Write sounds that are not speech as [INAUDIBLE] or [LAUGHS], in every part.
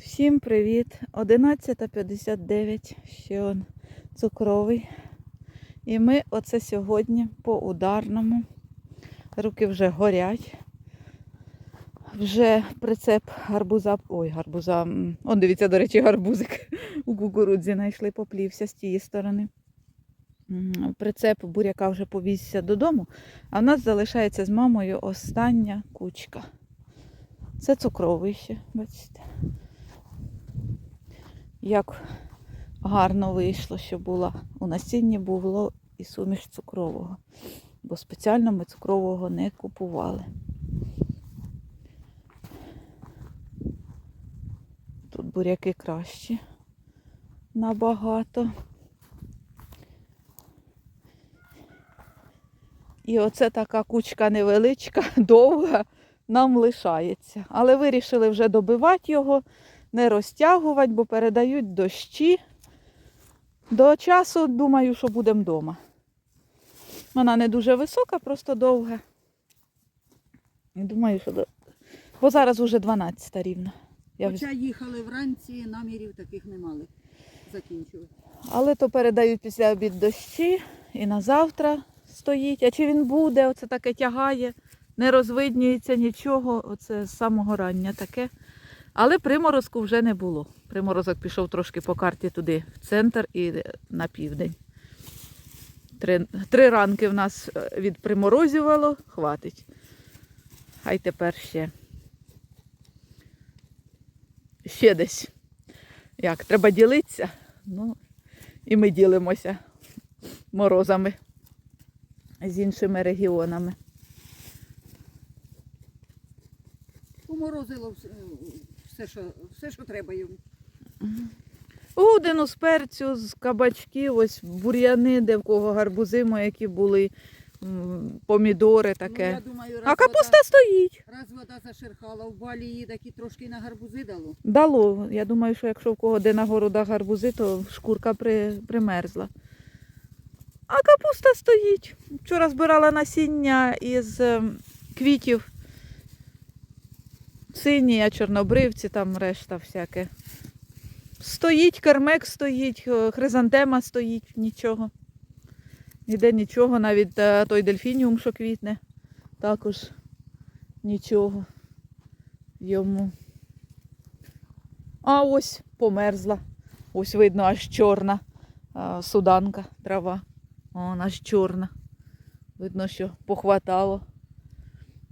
Всім привіт! 11.59, ще он цукровий. І ми оце сьогодні по ударному. Руки вже горять. Вже прицеп гарбуза. Ой, гарбуза. Он дивіться, до речі, гарбузик [LAUGHS] у кукурудзі знайшли, поплівся з тієї сторони. Прицеп буряка вже повізся додому, а в нас залишається з мамою остання кучка. Це цукровий ще, бачите. Як гарно вийшло, що була у насінні було і суміш цукрового, бо спеціально ми цукрового не купували. Тут буряки кращі набагато. І оце така кучка невеличка, [LAUGHS] довга, нам лишається. Але вирішили вже добивати його, не розтягувати, бо передають дощі. До часу думаю, що будемо вдома. Вона не дуже висока, просто довга. Думаю, що до... Бо зараз уже 12 рівно. Я... Хоча їхали вранці, намірів таких не мали закінчувати. Але то передають після обід дощі і на завтра стоїть. А чи він буде, оце таке тягає, не розвиднюється нічого. Оце з самого рання таке. Але приморозку вже не було. Приморозок пішов трошки по карті туди, в центр і на південь. Три, три ранки в нас е, відприморозювало, хватить. Хай тепер ще. Ще десь. Як, треба ділитися? Ну, і ми ділимося морозами з іншими регіонами. Поморозило все, що, все, що треба йому. Удину з перцю, з кабачків, ось бур'яни, де в кого гарбузи мої, які були, м, помідори таке. Ну, я думаю, раз а капуста вода, стоїть. раз вода зашерхала, в балі її такі трошки на гарбузи дало. Дало. Я думаю, що якщо в кого де на городах гарбузи, то шкурка при, примерзла. А капуста стоїть. Вчора збирала насіння із ем, квітів. Синія, чорнобривці, там решта всяке. Стоїть, кермек стоїть, е, хризантема стоїть, нічого. Ніде нічого, навіть е, той дельфініум, що квітне, також нічого йому. А ось померзла. Ось видно аж чорна суданка, трава. Вона аж чорна. Видно, що похватало.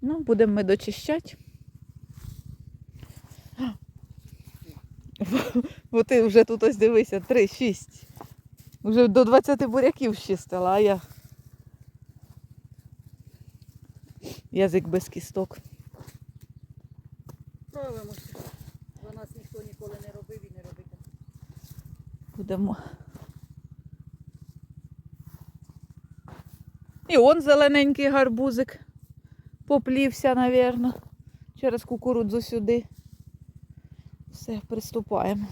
Ну, будемо ми дочищати. Бо ти вже тут ось дивися, 3, 6. Вже до 20 буряків щистила, а я. Язик без кісток. Справимося. За нас ніхто ніколи не робив і не робитиме. Будемо. І он зелененький гарбузик. Поплівся, напевно, через кукурудзу сюди. Все, приступаємо.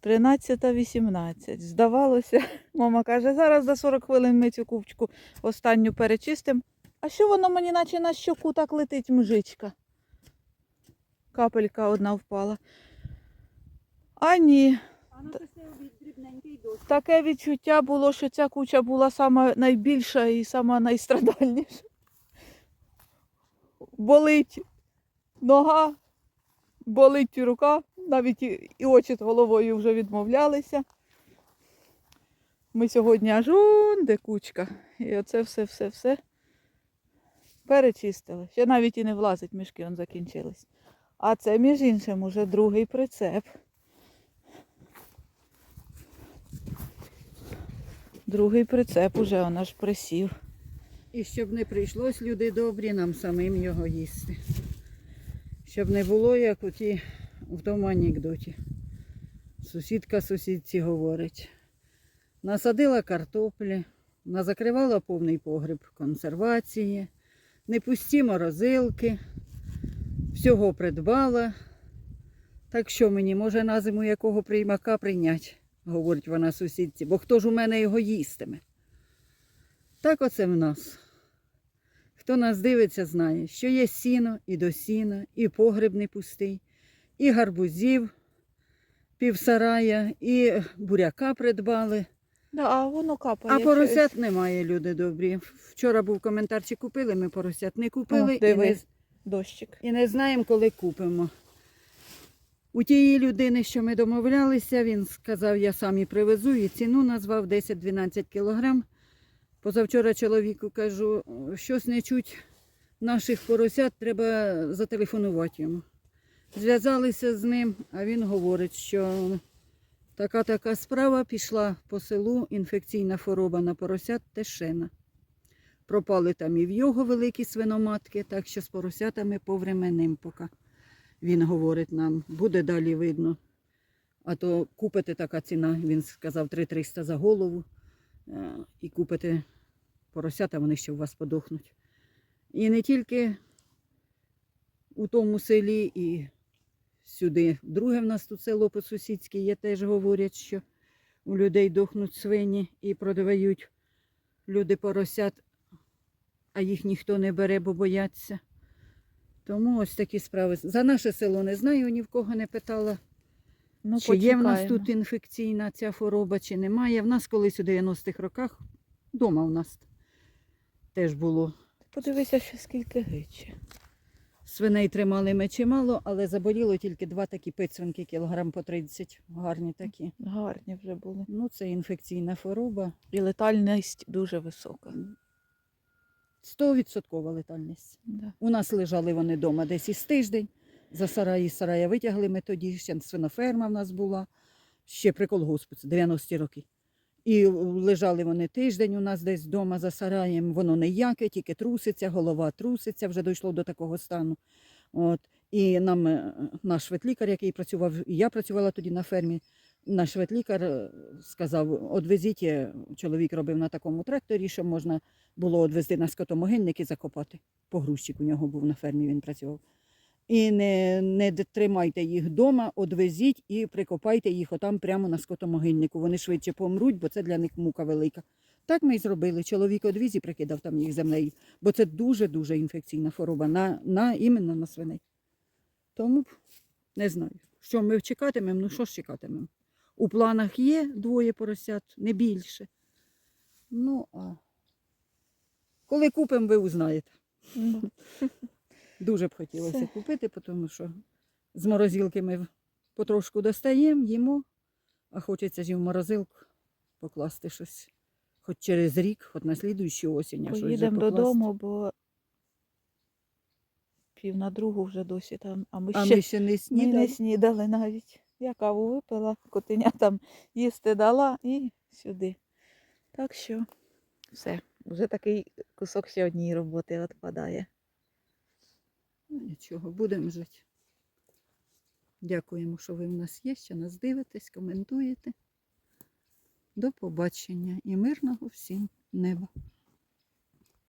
Тринадцята вісімнадцять. Здавалося, [LAUGHS] мама каже, зараз за 40 хвилин ми цю купчку останню перечистимо. А що воно мені наче на щоку так летить мжичка? Капелька одна впала. А ні, дощ. таке відчуття було, що ця куча була сама найбільша і сама найстрадальніша. Болить нога, болить рука, навіть і, очі з головою вже відмовлялися. Ми сьогодні аж он де кучка. І оце все-все-все перечистили. Ще навіть і не влазить, мішки он закінчились. А це, між іншим, уже другий прицеп. Другий прицеп уже вона ж присів. І щоб не прийшлось, люди добрі, нам самим його їсти. Щоб не було, як у ті в тому анекдоті. Сусідка сусідці говорить. Насадила картоплі, назакривала повний погріб консервації, не пусті морозилки, всього придбала. Так що мені, може, на зиму якого приймака прийнять, говорить вона сусідці, бо хто ж у мене його їстиме? Так оце в нас. Хто нас дивиться, знає, що є сіно і до сіна, і погреб не пустий, і гарбузів півсарая, і буряка придбали. Да, а воно капає. А щось. поросят немає, люди добрі. Вчора був коментар, чи купили ми поросят. Не купили О, і, не, Дощик. і не знаємо, коли купимо. У тієї людини, що ми домовлялися, він сказав, я сам і привезу, і ціну назвав 10-12 кілограм. Позавчора чоловіку кажу, щось не чуть наших поросят, треба зателефонувати йому. Зв'язалися з ним, а він говорить, що така така справа пішла по селу інфекційна хвороба на поросят тешена. Пропали там і в його великі свиноматки, так що з поросятами повременним поки. Він говорить нам, буде далі видно. А то купите така ціна, він сказав 3300 за голову. е, І купите поросята, вони ще у вас подохнуть. І не тільки у тому селі, і сюди. Друге в нас тут село по-сусідськи є, теж говорять, що у людей дохнуть свині і продають люди поросят, а їх ніхто не бере, бо бояться. Тому ось такі справи. За наше село не знаю, ні в кого не питала. Ну, чи є в нас тут інфекційна ця хвороба, чи немає. В нас колись у 90-х роках, вдома в нас теж було. Подивися, що скільки гичі. Свиней тримали ми чимало, але заболіло тільки два такі пицвинки, кілограм по 30, гарні такі. Гарні вже були. Ну, це інфекційна хвороба. І летальність дуже висока. 100% летальність. Да. У нас лежали вони вдома десь із тиждень. За сараї сарая витягли ми тоді, ще свиноферма в нас була, ще при колгоспу, це 90-ті роки. І лежали вони тиждень у нас десь вдома за сараєм, воно ніяке, тільки труситься, голова труситься, вже дійшло до такого стану. От. І нам е, наш ветлікар, який працював, і я працювала тоді на фермі, наш ветлікар е, сказав, одвезіть, е, чоловік робив на такому тракторі, що можна було одвезти на скотомогильник і закопати. Погрузчик у нього був на фермі, він працював. І не, не тримайте їх вдома, одвезіть і прикопайте їх отам прямо на скотомогильнику. Вони швидше помруть, бо це для них мука велика. Так ми і зробили. Чоловік одвіз і прикидав там їх землею, бо це дуже-дуже інфекційна хвороба на, на, іменно на свиней. Тому не знаю, що ми чекатимемо, ну що ж чекатимемо. У планах є двоє поросят, не більше. Ну, а коли купимо, ви узнаєте. [LAUGHS] Дуже б хотілося Все. купити, тому що з морозилки ми потрошку достаємо, їмо, а хочеться ж і в морозилку покласти щось. Хоч через рік, хоч на слідуючу осінь. Поїдемо додому, бо пів на другу вже досі там, а ми А ще ми ще не ми снідали. не снідали навіть. Я каву випила, котеня там їсти дала і сюди. Так що все, вже такий кусок ще однієї роботи відпадає. Ну, Нічого, будемо жити. Дякуємо, що ви в нас є, що нас дивитесь, коментуєте. До побачення і мирного всім неба.